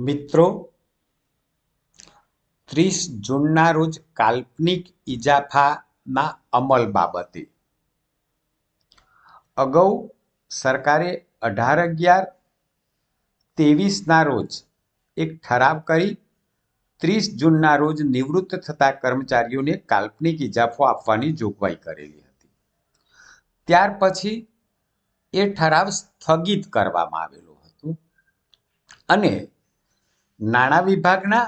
મિત્રો, ત્રીસ જૂનના રોજ કાલ્પનિક ઇજાફાના અમલ બાબતે. અગાઉ સરકારે અઢાર અગિયાર ત્રેવીસના રોજ એક ઠરાવ કરી ત્રીસ જૂનના રોજ નિવૃત્ત થતા કર્મચારીઓને કાલ્પનિક ઇજાફો આપવાની જોગવાઈ કરેલી હતી. ત્યાર પછી એ ઠરાવ સ્થગિત કરવામાં આવેલો હતો. અને નાણાં વિભાગના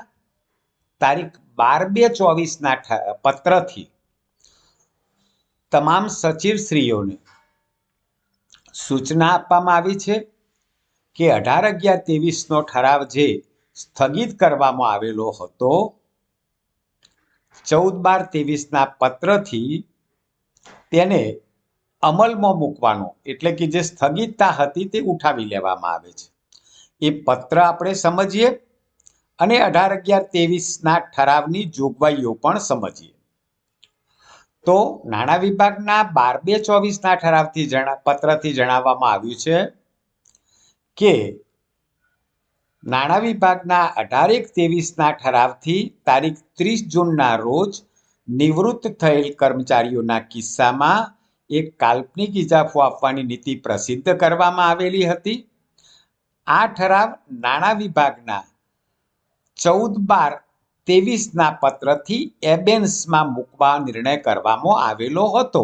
તારીખ બાર બે ચોવીસના પત્રથી તમામ સચિવશ્રીઓને સૂચના આપવામાં આવી છે કે અઢાર અગિયાર ત્રેવીસનો ઠરાવ જે સ્થગિત કરવામાં આવેલો હતો, ચૌદ બાર ત્રેવીસના પત્રથી તેને અમલમાં મૂકવાનો, એટલે કે જે સ્થગિતતા હતી તે ઉઠાવી લેવામાં આવે છે. એ પત્ર આપણે સમજીએ. અને અઢાર અગિયાર ત્રેવીસના ઠરાવની જોગવાઈઓ પણ સમજીએ. તો નાણાં વિભાગના બાર બે ચોવીસના ઠરાવથી જણા, પત્રથી જણાવવામાં આવ્યું છે કે નાણાં વિભાગના અઢાર એક ત્રેવીસના ઠરાવથી તારીખ ત્રીસ જૂનના રોજ નિવૃત્ત થયેલ કર્મચારીઓના કિસ્સામાં એક કાલ્પનિક ઇજાફો આપવાની નીતિ પ્રસિદ્ધ કરવામાં આવેલી હતી. આ ઠરાવ નાણાં વિભાગના ચૌદ બાર ત્રેવીસના પત્રથી એબેન્સમાં મૂકવા નિર્ણય કરવામાં આવેલો હતો.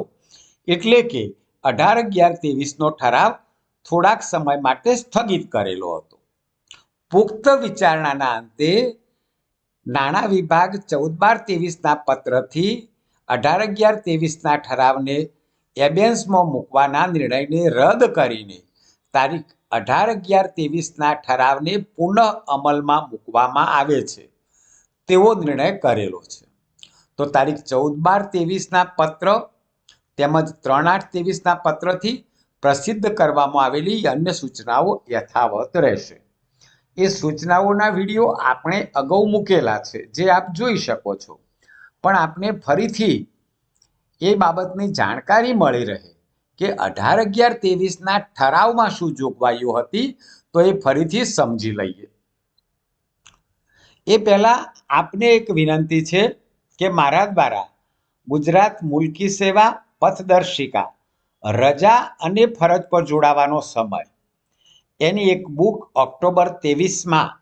એટલે કે અઢાર અગિયાર ત્રેવીસનો ઠરાવ થોડાક સમય માટે સ્થગિત કરેલો હતો. પુખ્ત વિચારણાના અંતે નાણાં વિભાગ ચૌદ બાર ત્રેવીસના પત્રથી અઢાર અગિયાર ત્રેવીસના ઠરાવને એબેન્સમાં મૂકવાના નિર્ણયને રદ કરીને તારીખ અઢાર અગિયાર ત્રેવીસના ઠરાવને પુનઃ અમલમાં મૂકવામાં આવે છે. તેવો નિર્ણય કરેલો છે. તો તારીખ ચૌદ બાર ત્રેવીસના પત્ર તેમજ ત્રણ આઠ ત્રેવીસના પત્રથી પ્રસિદ્ધ કરવામાં આવેલી અન્ય સૂચનાઓ યથાવત રહેશે. એ સૂચનાઓના વીડિયો આપણે અગાઉ મૂકેલા છે, જે આપ જોઈ શકો છો. પણ આપને ફરીથી એ બાબતની જાણકારી મળી રહે. કે અઢાર અગિયાર ત્રેવીસના ઠરાવમાં શું જોગવાઈઓ હતી, તો એ ફરીથી સમજી લઈએ. એ પહેલા આપને એક વિનંતી છે કે મારા દ્વારા ગુજરાત મુલકી સેવા, પથદર્શિકા, રજા અને ફરજ પર જોડાવાનો સમય, એની એક બુક ઓક્ટોબર ત્રેવીસમાં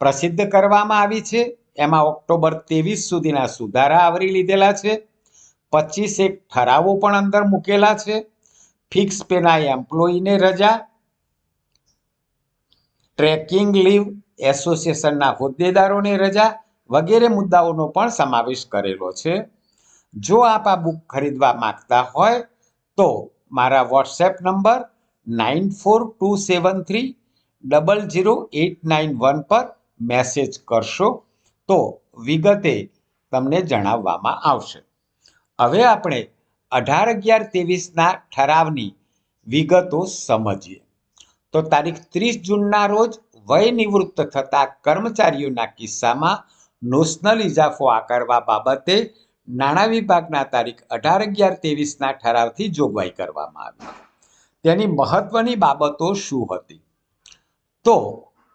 પ્રસિદ્ધ કરવામાં આવી છે. એમાં ઓક્ટોબર ત્રેવીસ સુધીના સુધારા આવરી લીધેલા છે. પચીસ એક ઠરાવો પણ અંદર મૂકેલા છે. ફિક્સ પેના એમ્પ્લોયીને રજા ટ્રેકિંગ લીવ એસોસિએશનના હોદ્દેદારોને રજા વગેરે મુદ્દાઓનો પણ સમાવેશ કરેલો છે. જો આપ આ બુક ખરીદવા માંગતા હોય તો મારા WhatsApp number nine four two seven three double zero eight nine one પર મેસેજ કરશો તો વિગતે તમને જણાવવામાં આવશે. હવે આપણે અઢાર અગિયાર ત્રેવીસના ઠરાવની વિગતો સમજીએ. તો તારીખ ત્રીસ જૂનના રોજ વય નિવૃત્ત થતા કર્મચારીઓના કિસ્સામાં નોશનલ ઇજાફો આકારવા બાબતે નાણાં વિભાગના તારીખ અઢાર અગિયાર ત્રેવીસના ઠરાવથી જોગવાઈ કરવામાં આવી. તેની મહત્વની બાબતો શું હતી? તો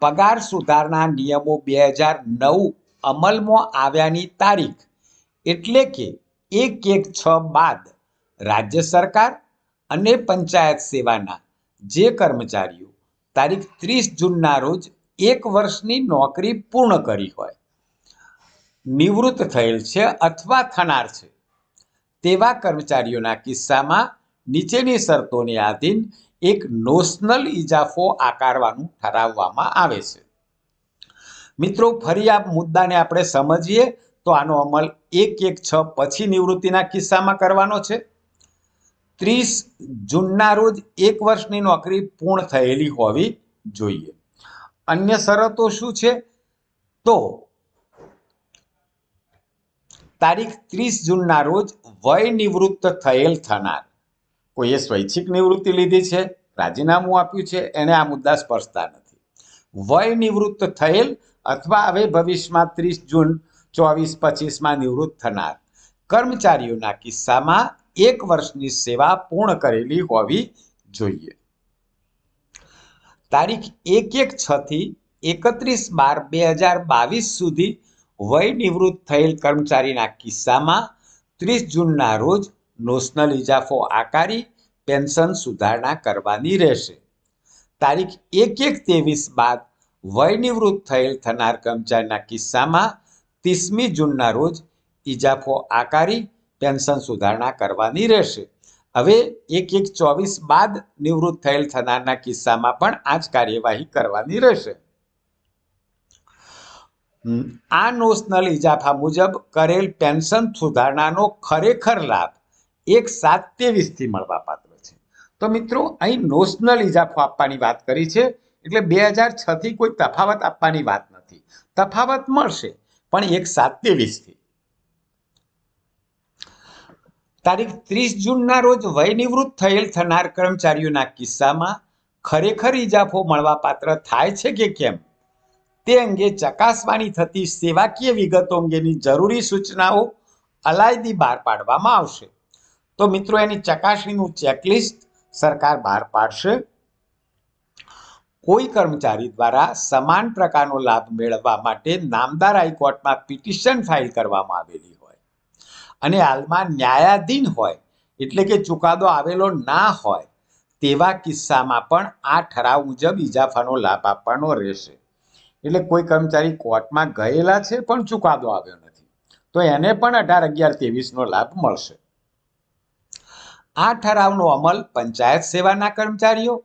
પગાર સુધારણા નિયમો બે હજાર નવ અમલમાં આવ્યાની તારીખ એટલે કે એક એક છ બાદ રાજ્ય સરકાર અને પંચાયત સેવાના જે કર્મચારીઓ તારીખ ત્રીસ જૂનના રોજ એક વર્ષની નોકરી પૂર્ણ કરી હોય, નિવૃત્ત થયેલ છે અથવા થનાર છે, તેવા કર્મચારીઓના કિસ્સામાં નીચેની શરતોને આધીન એક નોશનલ ઇજાફો આકારવાનું ઠરાવવામાં આવે છે. મિત્રો, ફરી આ મુદ્દાને આપણે સમજીએ તો આનો અમલ એક એક છ પછી નિવૃત્તિના કિસ્સામાં કરવાનો છે. ત્રીસ જૂનના રોજ એક વર્ષની નોકરી પૂર્ણ થયેલી હોવી જોઈએ. અન્ય શરતો શું છે? તો તારીખ ત્રીસ જૂનના રોજ વય નિવૃત્ત થયેલ થનાર. કોઈએ સ્વૈચ્છિક નિવૃત્તિ લીધી છે, રાજીનામું આપ્યું છે એને આ મુદ્દા સ્પર્શતા નથી. વય નિવૃત્ત થયેલ અથવા હવે ભવિષ્યમાં ત્રીસ જૂન ચોવીસ પચીસમાં નિવૃત્ત થનાર કર્મચારીઓના કિસ્સામાં એક વર્ષની સેવા પૂર્ણ કરેલી હોવી જોઈએ. તારીખ એક એક છ થી એકત્રીસ બાર બે હજાર બાવીસ સુધી વય નિવૃત્ત થયેલ કર્મચારીના કિસ્સામાં ત્રીસ જૂનના રોજ નોશનલ ઇજાફો આકારી પેન્શન સુધારણા કરવાની રહેશે. તારીખ એક એક ત્રેવીસ બાદ વય નિવૃત્ત થયેલ થનાર કર્મચારીના કિસ્સામાં ત્રીસમી જૂનના રોજ ઇજાફો આકારી પેન્શન સુધારણા કરવાની રહેશે. હવે એક એક ચોવીસ બાદ નિવૃત્ત થયેલ થનારના કિસ્સામાં પણ આ જ કાર્યવાહી કરવાની રહેશે. આ નોશનલ ઇજાફા મુજબ કરેલ પેન્શન સુધારણાનો ખરેખર લાભ એક સાત ત્રેવીસથી મળવાપાત્ર છે. તો મિત્રો, અહીં નોશનલ ઇજાફો આપવાની વાત કરી છે, એટલે બે હજાર છથી કોઈ તફાવત આપવાની વાત નથી. તફાવત મળશે, પણ એક સાત ત્રેવીસથી. તારીખ ત્રીસ જૂનના રોજ વય નિવૃત્ત થયેલ થનાર કર્મચારીઓના કિસ્સામાં ખરેખર ઇજાફો મળવાપાત્ર થાય છે કે કેમ? તે અંગે ચકાસવાની થતી સેવાકીય વિગતો અંગેની જરૂરી સૂચનાઓ અલાયદી બહાર પાડવામાં આવશે. તો મિત્રો, એની ચકાસણીનું ચેકલિસ્ટ સરકાર બહાર પાડશે. કોઈ કર્મચારી દ્વારા સમાન પ્રકારનો લાભ મેળવવા માટે નામદાર હાઈકોર્ટમાં પિટિશન ફાઇલ કરવામાં આવેલી અને હાલમાં ન્યાયાધીન હોય, એટલે કે ચુકાદો આવેલો ના હોય, તેવા કિસ્સામાં પણ આ ઠરાવ મુજબ ઇજાફાનો લાભ આપવાનો રહેશે. એટલે કોઈ કર્મચારી કોર્ટમાં ગયેલા છે, પણ ચુકાદો આવ્યો નથી. તો એને પણ અઢાર અગિયાર ત્રેવીસનો લાભ મળશે. આ ઠરાવનો અમલ પંચાયત સેવાના કર્મચારીઓ,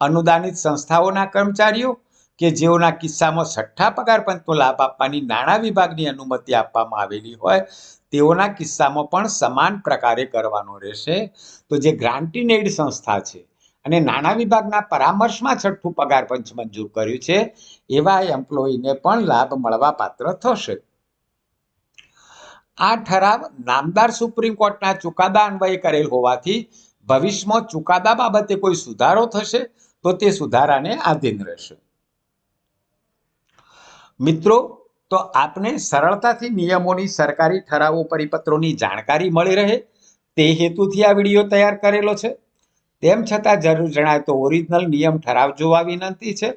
અનુદાનિત સંસ્થાઓના કર્મચારીઓ કે જેઓના કિસ્સામાં છઠ્ઠા પગાર પંચનો લાભ આપવાની નાણાં વિભાગની અનુમતિ આપવામાં આવેલી હોય તેઓના કિસ્સામાં પણ સમાન પ્રકારે કરવાનો રહેશે. તો જે ગ્રાન્ટીન સંસ્થા છે અને નાણાં વિભાગના પરામર્શમાં છઠ્ઠું પગાર પંચ મંજૂર કર્યું છે, એવા એમ્પ્લોયીને પણ લાભ મળવા પાત્ર થશે. આ ઠરાવ નામદાર સુપ્રીમ કોર્ટના ચુકાદા અન્વયે કરેલ હોવાથી ભવિષ્યમાં ચુકાદા બાબતે કોઈ સુધારો થશે તો તે સુધારાને આધીન રહેશે. મિત્રો તો આપને સરળતાથી નિયમોની સરકારી ઠરાવો પરિપત્રોની જાણકારી મળી રહે. તે હેતુથી આ વીડિયો તૈયાર કરેલો છે. તેમ છતાં જરૂર જણાય તો ઓરિજિનલ નિયમ ઠરાવ જોવા વિનંતી છે.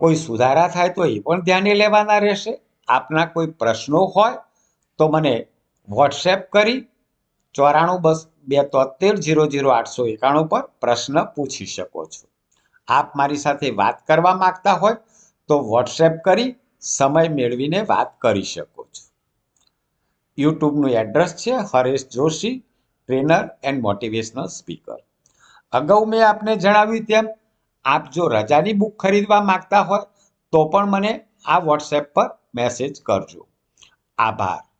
કોઈ સુધારા થાય તો એ પણ ધ્યાને લેવાના રહેશે. આપના કોઈ પ્રશ્નો હોય તો મને વોટ્સએપ કરી ચોરાણું બસ બે તોતેર જીરો જીરો આઠસો એકાણું પર પ્રશ્ન પૂછી શકો છો. આપ મારી સાથે વાત કરવા માગતા હોય તો વોટ્સએપ કરી સમય મેળવીને વાત કરી શકો છો. યુટ્યુબનું એડ્રેસ છે Haresh Joshi, trainer and motivational speaker. અગાઉ મેં આપને જણાવ્યું તેમ, આપ જો રજાની બુક ખરીદવા માંગતા હોય, તો પણ મને આ વોટ્સએપ પર મેસેજ કરજો. આભાર.